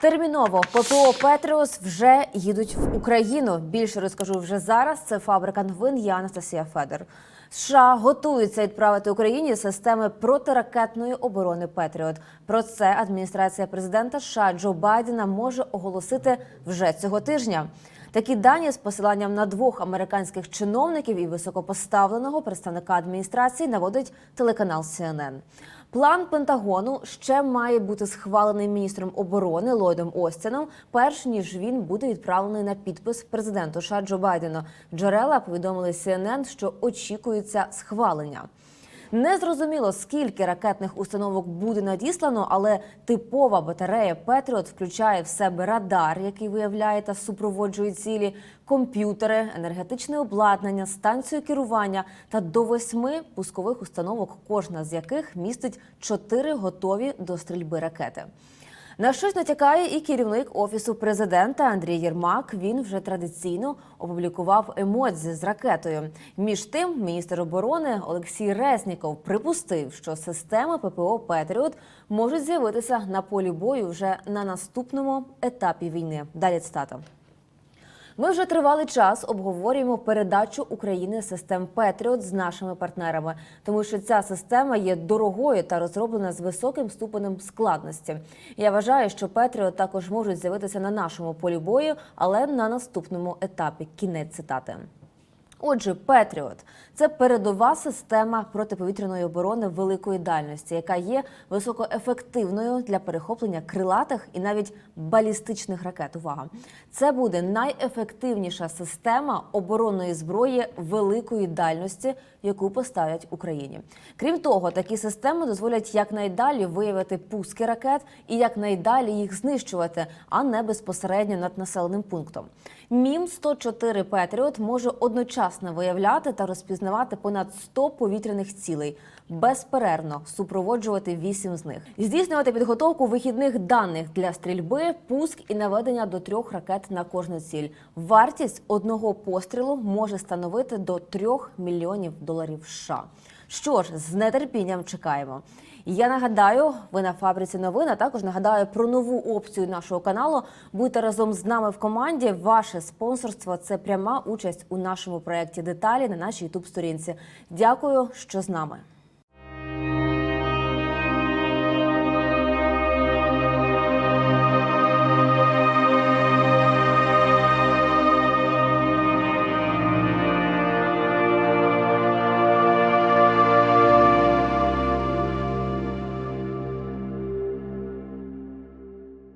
Терміново ППО Петріус вже їдуть в Україну. Більше розкажу вже зараз. Це фабрика новин. Я Анастасія Федор. США готуються відправити Україні системи протиракетної оборони Петріот. Про це адміністрація президента США Джо Байдена може оголосити вже цього тижня. Такі дані з посиланням на двох американських чиновників і високопоставленого представника адміністрації наводить телеканал CNN. План Пентагону ще має бути схвалений міністром оборони Ллойдом Остіном, перш ніж він буде відправлений на підпис президенту США Джо Байдена. Джерела повідомили CNN, що очікується схвалення. Не зрозуміло, скільки ракетних установок буде надіслано, але типова батарея Петріот включає в себе радар, який виявляє та супроводжує цілі, комп'ютери, енергетичне обладнання, станцію керування та до восьми пускових установок, кожна з яких містить чотири готові до стрільби ракети. На щось натякає і керівник офісу президента Андрій Єрмак. Він вже традиційно опублікував емодзі з ракетою. Між тим, міністр оборони Олексій Резніков припустив, що системи ППО Петріот можуть з'явитися на полі бою вже на наступному етапі війни. Далі цитата. Ми вже тривалий час обговорюємо передачу України систем Петріот з нашими партнерами, тому що ця система є дорогою та розроблена з високим ступенем складності. Я вважаю, що Петріот також можуть з'явитися на нашому полі бою, але на наступному етапі. Кінець цитати. Отже, Петріот це передова система протиповітряної оборони великої дальності, яка є високоефективною для перехоплення крилатих і навіть балістичних ракет. Увага! Це буде найефективніша система оборонної зброї великої дальності, яку поставлять Україні. Крім того, такі системи дозволять якнайдалі виявити пуски ракет і якнайдалі їх знищувати, а не безпосередньо над населеним пунктом. Мім 104 Петріот може одночасно виявляти та розпізнавати понад 100 повітряних цілей, безперервно супроводжувати 8 з них, здійснювати підготовку вихідних даних для стрільби, пуск і наведення до трьох ракет на кожну ціль. Вартість одного пострілу може становити до 3 мільйонів доларів. США. Що ж, з нетерпінням чекаємо. Я нагадаю, ви на фабриці новин, а також нагадаю про нову опцію нашого каналу. Будьте разом з нами в команді. Ваше спонсорство це пряма участь у нашому проєкті деталі на нашій ютуб сторінці. Дякую, що з нами.